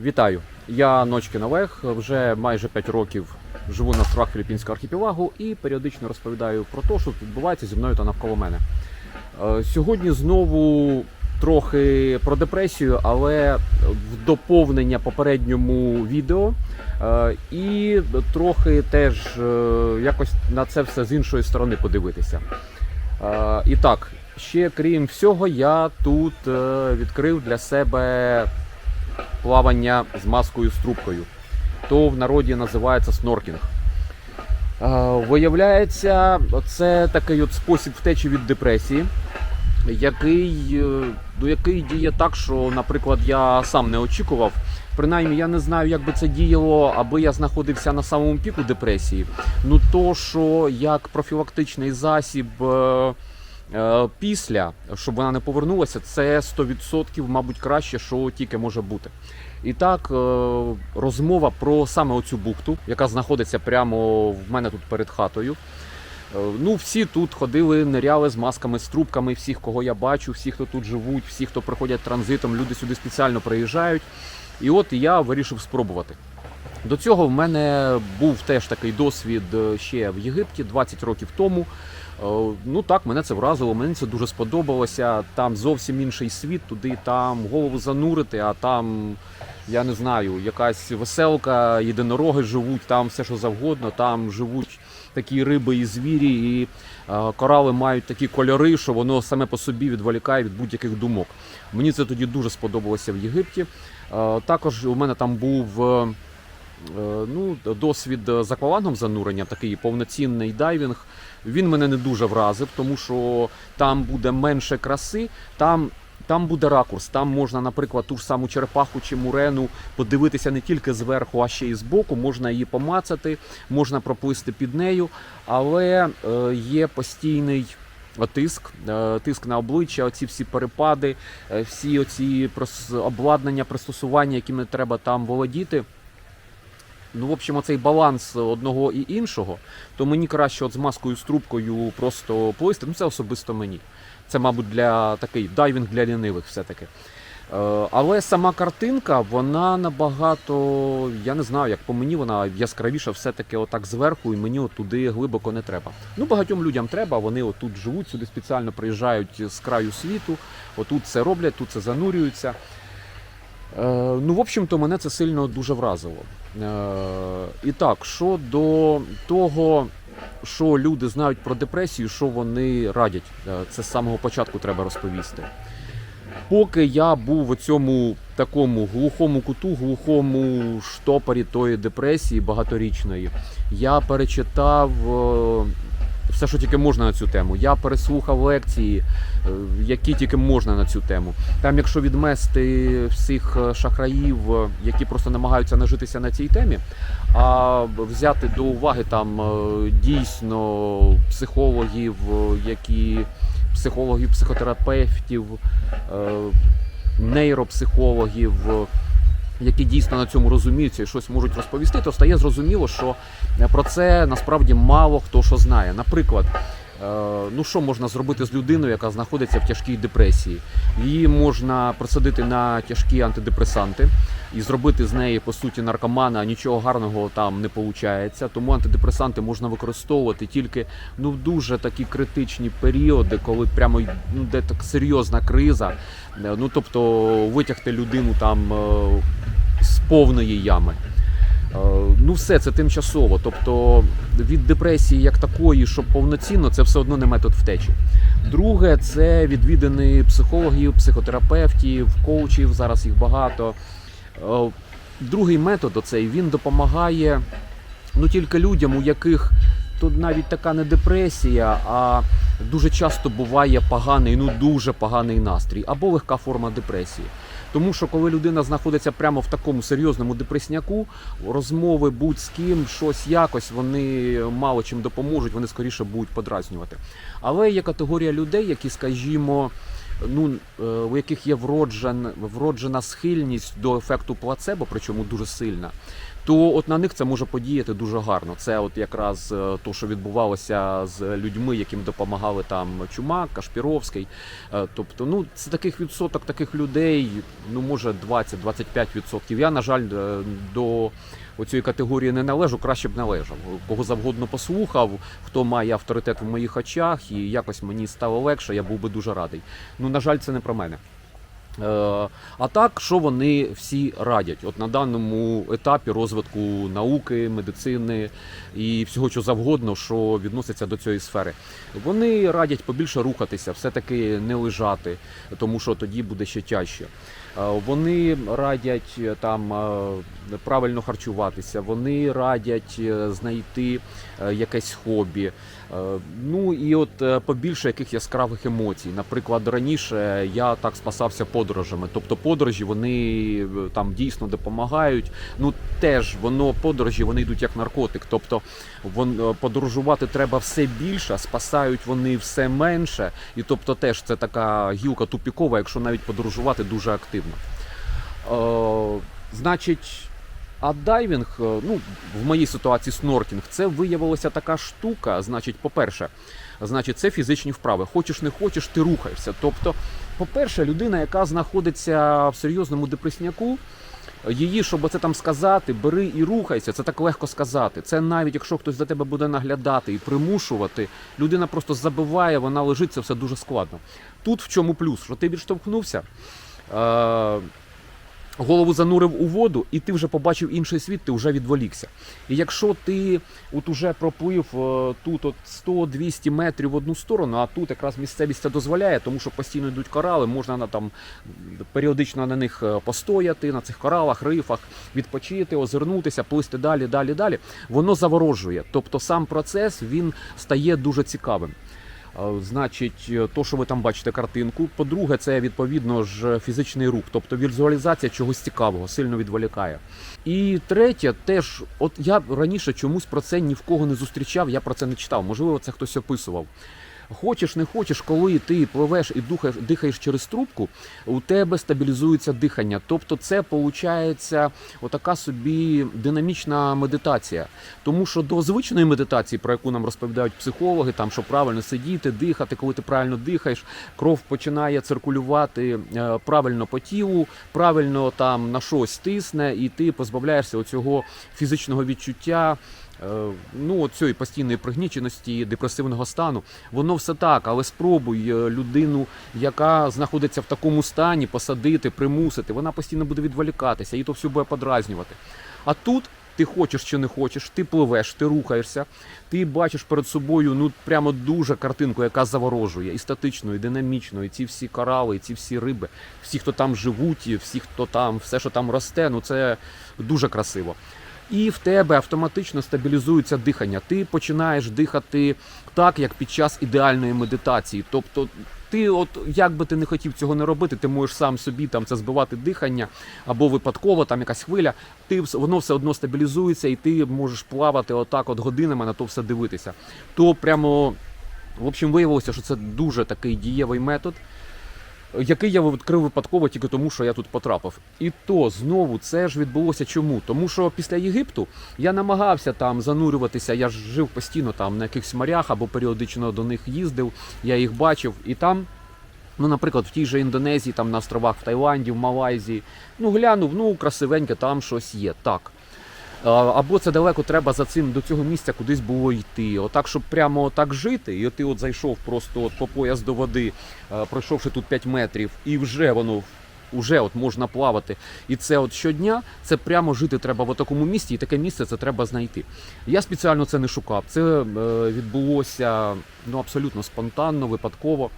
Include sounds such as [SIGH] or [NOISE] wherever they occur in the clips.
Вітаю! Я Ночкін Олег. Вже майже 5 років живу на островах Філіппінського архіпелагу і періодично розповідаю про те, що відбувається зі мною та навколо мене. Е, Сьогодні знову трохи про депресію, але в доповнення попередньому відео. Е, І трохи теж е, якось на це все з іншої сторони подивитися. І так, ще крім всього, я тут відкрив для себе плавання з маскою з трубкою. То в народі називається сноркінг. Е, Виявляється, це такий от спосіб втечі від депресії, який, е, ну, який діє так, що, наприклад, я сам не очікував. Принаймні, я не знаю, як би це діяло, аби я знаходився на самому піку депресії. Ну то, що як профілактичний засіб. Е, Після, щоб вона не повернулася, це 100%, мабуть, краще, що тільки може бути. І так, е, розмова про саме оцю бухту, яка знаходиться прямо в мене тут перед хатою. Е, Ну, всі тут ходили, ниряли з масками, з трубками, всіх, кого я бачу, всі, хто тут живуть, всі, хто приходять транзитом, люди сюди спеціально приїжджають. І от я вирішив спробувати. До цього в мене був теж такий досвід ще в Єгипті 20 років тому. Е, Ну так, мене це вразило, мені це дуже сподобалося. Там зовсім інший світ, туди там голову занурити, а там, я не знаю, якась веселка, єдинороги живуть, там все що завгодно, там живуть такі риби і звірі, і е, корали мають такі кольори, що воно саме по собі відволікає від будь-яких думок. Мені це тоді дуже сподобалося в Єгипті. Е, Також у мене там був. Е, Е, ну, досвід з аквалангом занурення, такий повноцінний дайвінг. Він мене не дуже вразив, тому що там буде менше краси, там. Там буде ракурс, там можна, наприклад, ту ж саму черепаху чи мурену подивитися не тільки зверху, а ще й збоку. Можна її помацати, можна проплисти під нею, але е, є постійний тиск, е, тиск на обличчя, оці всі перепади, е, всі оці обладнання, пристосування, якими треба там володіти. Ну, в общем, оцей баланс одного і іншого, то мені краще от з маскою з трубкою просто плисти. Ну, це особисто мені. Це, мабуть, для такий дайвінг для лінивих все-таки. Е, Але сама картинка, вона набагато, я не знаю, як по мені, вона яскравіша все-таки отак зверху, і мені туди глибоко не треба. Ну, багатьом людям треба, вони отут живуть, сюди спеціально приїжджають з краю світу, отут це роблять, тут це занурюються. Е, Ну, в общем-то, мене це сильно дуже вразило. Е, І так, що до того, що люди знають про депресію, що вони радять, Е, це з самого початку треба розповісти. Поки я був у цьому такому глухому куту, глухому штопорі тої депресії багаторічної, я перечитав все, що тільки можна на цю тему. Я переслухав лекції, е, які тільки можна на цю тему. Там, якщо відмести всіх е, шахраїв, е, які просто намагаються нажитися на цій темі, а взяти до уваги там дійсно психологів, які психологів, психотерапевтів, нейропсихологів. Які дійсно на цьому розуміються і щось можуть розповісти, то стає зрозуміло, що е, про це насправді мало хто що знає. Наприклад, е, ну що можна зробити з людиною, яка знаходиться в тяжкій депресії? Її можна присадити на тяжкі антидепресанти і зробити з неї по суті наркомана, нічого гарного там не виходить. Тому антидепресанти можна використовувати тільки ну в дуже такі критичні періоди, коли прямо ну де так серйозна криза. Е, Ну тобто витягти людину там е, з повної ями. Е, Ну, все це тимчасово. Тобто від депресії як такої, щоб повноцінно, це все одно не метод втечі. Друге, це відвідини психологів, психотерапевтів, коучів. Зараз їх багато. Е, Другий метод оцей він допомагає ну тільки людям, у яких тут навіть така не депресія, а дуже часто буває поганий, ну дуже поганий настрій або легка форма депресії. Тому що коли людина знаходиться прямо в такому серйозному депресняку, розмови будь з ким, щось якось, вони мало чим допоможуть, вони скоріше будуть подразнювати. Але є категорія людей, які, скажімо, ну, е, у яких є вроджен, вроджена схильність до ефекту плацебо, причому дуже сильна, то от на них це може подіяти дуже гарно. Це от якраз е, то, що відбувалося з людьми, яким допомагали там Чумак, Кашпіровський. Е, Тобто, ну це таких відсоток таких людей, ну може 20-25 відсотків. Я, на жаль, е, до оцієї категорії не належу, краще б належав. Кого завгодно послухав, хто має авторитет в моїх очах, і якось мені стало легше, я був би дуже радий. Ну, на жаль, це не про мене. Е, А так, що вони всі радять? От на даному етапі розвитку науки, медицини і всього що завгодно, що відноситься до цієї сфери. Вони радять побільше рухатися, все-таки не лежати, тому що тоді буде ще тяжче. Е, Вони радять е, там правильно харчуватися, вони радять знайти якесь хобі. Е, Ну і от е, побільше яких яскравих емоцій. Наприклад, раніше я так спасався подорожами. Тобто подорожі вони е, там дійсно допомагають. Ну теж воно подорожі вони йдуть як наркотик. Тобто вон, подорожувати треба все більше, спасають вони все менше. І тобто теж це така гілка тупікова, якщо навіть подорожувати дуже активно. Е, значить. А дайвінг, е, ну в моїй ситуації сноркінг, це виявилася така штука. Значить, по-перше, значить, це фізичні вправи. Хочеш не хочеш, ти рухаєшся. Тобто, по-перше, людина, яка знаходиться в серйозному депресняку, її, щоб це там сказати, бери і рухайся. Це так легко сказати. Це навіть якщо хтось за тебе буде наглядати і примушувати, людина просто забиває, вона лежить, це все дуже складно. Тут в чому плюс, що ти відштовхнувся. Е- голову занурив у воду, і ти вже побачив інший світ, ти вже відволікся. І якщо ти от уже проплив е, тут от 100-200 метрів в одну сторону, а тут якраз місцевість це дозволяє, тому що постійно йдуть корали, можна на там періодично на них е, постояти, на цих коралах, рифах, відпочити, озирнутися, плисти далі, далі, далі. Воно заворожує. Тобто сам процес він стає дуже цікавим. Е, Значить, е, то, що ви там бачите картинку. По-друге, це відповідно ж фізичний рух, тобто візуалізація чогось цікавого, сильно відволікає. І третє, теж, от я раніше чомусь про це ні в кого не зустрічав, я про це не читав. Можливо, це хтось описував. Хочеш, не хочеш, коли ти пливеш і духаєш, дихаєш через трубку, у тебе стабілізується дихання. Тобто, це виходить отака собі динамічна медитація. Тому що до звичної медитації, про яку нам розповідають психологи, там що правильно сидіти, дихати, коли ти правильно дихаєш, кров починає циркулювати е, правильно по тілу, правильно там на щось тисне, і ти позбавляєшся оцього фізичного відчуття. Е, Ну, цієї постійної пригніченості, депресивного стану, воно все так, але спробуй е, людину, яка знаходиться в такому стані, посадити, примусити, вона постійно буде відволікатися, і то все буде подразнювати. А тут ти хочеш чи не хочеш, ти пливеш, ти рухаєшся, ти бачиш перед собою ну прямо дуже картинку, яка заворожує, і статично, і динамічно, і ці всі корали, і ці всі риби, всі, хто там живуть, і всі, хто там, все, що там росте, ну це дуже красиво. І в тебе автоматично стабілізується дихання. Ти починаєш дихати так, як під час ідеальної медитації. Тобто, ти, от як би ти не хотів цього не робити, ти можеш сам собі там це збивати дихання або випадково, там якась хвиля. Ти воно все одно стабілізується, і ти можеш плавати отак, от годинами на то все дивитися. То прямо, в общем, виявилося, що це дуже такий дієвий метод який я відкрив випадково тільки тому, що я тут потрапив. І то знову це ж відбулося чому? Тому що після Єгипту я намагався там занурюватися. Я ж жив постійно там на якихось морях або періодично до них їздив. Я їх бачив, і там. Ну, наприклад, в тій же Індонезії, там на островах в Таїланді, в Малайзії. Ну, глянув, ну красивеньке, там щось є. Так. Або це далеко треба за цим до цього місця кудись було йти. Отак, щоб прямо так жити, і ти от зайшов просто от по пояс до води, е, пройшовши тут 5 метрів, і вже воно вже от можна плавати. І це от щодня, це прямо жити треба в такому місці, і таке місце це треба знайти. Я спеціально це не шукав. Це е, відбулося ну, абсолютно спонтанно, випадково.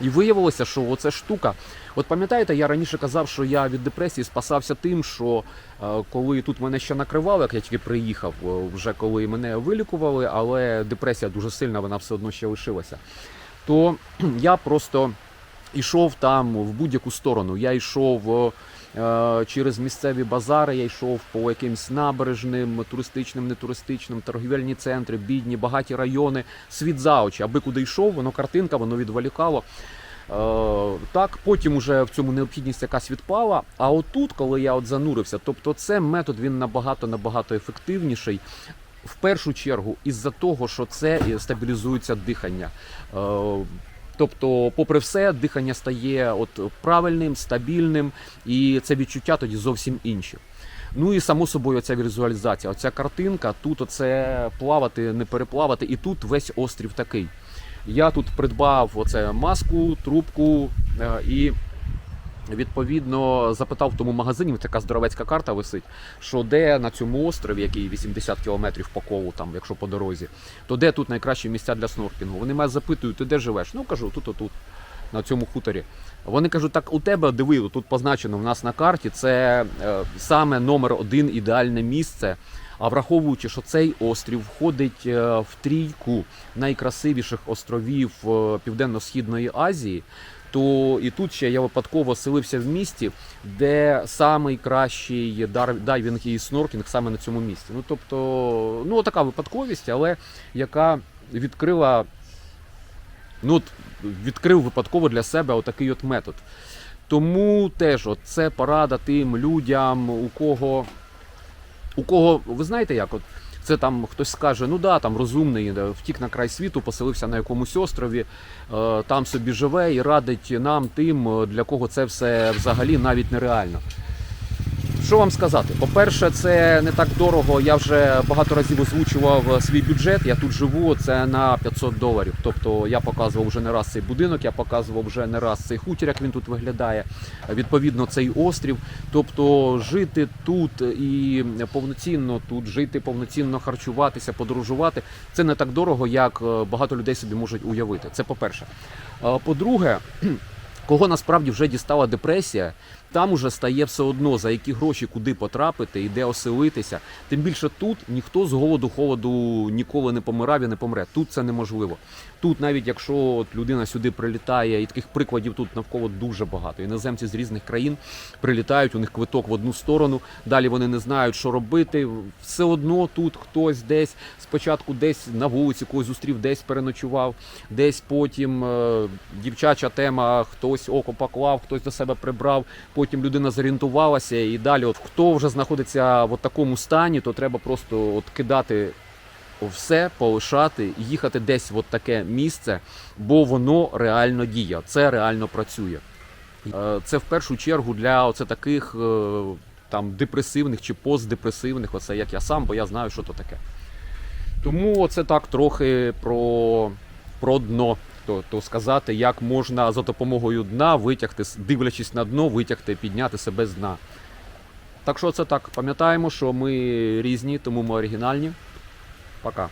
І виявилося, що оця штука. От пам'ятаєте, я раніше казав, що я від депресії спасався тим, що е, коли тут мене ще накривало, як я тільки приїхав, е, вже коли мене вилікували, але депресія дуже сильна, вона все одно ще лишилася. То [CLEARS THROAT] я просто йшов там в будь-яку сторону. Я йшов е, через місцеві базари, я йшов по якимсь набережним, туристичним, нетуристичним, торгівельні центри, бідні, багаті райони, світ за очі. Аби куди йшов, воно картинка, воно відволікало. Е, так, потім уже в цьому необхідність якась відпала. А отут, коли я от занурився, тобто це метод він набагато набагато ефективніший. В першу чергу, із-за того, що це стабілізується дихання. Тобто, попри все, дихання стає от правильним, стабільним, і це відчуття тоді зовсім інші. Ну і само собою ця візуалізація, оця картинка, тут оце плавати, не переплавати, і тут весь острів такий. Я тут придбав оце маску, трубку е, і відповідно запитав в тому магазині, така здоровецька карта висить, що де на цьому острові, який 80 кілометрів по колу, там, якщо по дорозі, то де тут найкращі місця для сноркінгу? Вони мене запитують, ти де живеш? Ну кажу, тут, отут, на цьому хуторі. Вони кажуть, так у тебе диви, тут позначено в нас на карті, це е, саме номер один ідеальне місце. А враховуючи, що цей острів входить е, в трійку найкрасивіших островів е, Південно-Східної Азії, то і тут ще я випадково селився в місті, де самий кращий дайвінг і сноркінг саме на цьому місці. Ну тобто, ну така випадковість, але яка відкрила, ну відкрив випадково для себе отакий от метод. Тому теж от це порада тим людям, у кого, у кого, ви знаєте як, от це там хтось скаже, ну да, там розумний, втік на край світу, поселився на якомусь острові, е, там собі живе і радить нам тим, е, для кого це все взагалі навіть нереально. Що вам сказати? По-перше, це не так дорого. Я вже багато разів озвучував свій бюджет. Я тут живу, це на 500 доларів. Тобто я показував вже не раз цей будинок, я показував вже не раз цей хутір, як він тут виглядає. Відповідно, цей острів. Тобто жити тут і повноцінно тут жити, повноцінно харчуватися, подорожувати це не так дорого, як е, багато людей собі можуть уявити. Це по-перше. Е, По-друге, [CLEARS THROAT] кого насправді вже дістала депресія, там уже стає все одно, за які гроші куди потрапити і де оселитися. Тим більше тут ніхто з голоду холоду ніколи не помирав і не помре. Тут це неможливо. Тут, навіть якщо от людина сюди прилітає, і таких прикладів тут навколо дуже багато. Іноземці з різних країн прилітають, у них квиток в одну сторону, далі вони не знають, що робити. Все одно тут хтось десь спочатку десь на вулиці когось зустрів, десь переночував, десь потім е, дівчача тема, хтось око поклав, хтось до себе прибрав. Людина зорієнтувалася, і далі, от хто вже знаходиться в такому стані, то треба просто от кидати все, полишати, і їхати десь в таке місце, бо воно реально діє, це реально працює. Е, Це в першу чергу для оце таких е, там депресивних чи постдепресивних, оце як я сам, бо я знаю, що то таке. Тому це так трохи про, про дно. То, то сказати, як можна за допомогою дна витягти, дивлячись на дно, витягти, підняти себе з дна. Так що це так. Пам'ятаємо, що ми різні, тому ми оригінальні. Пока.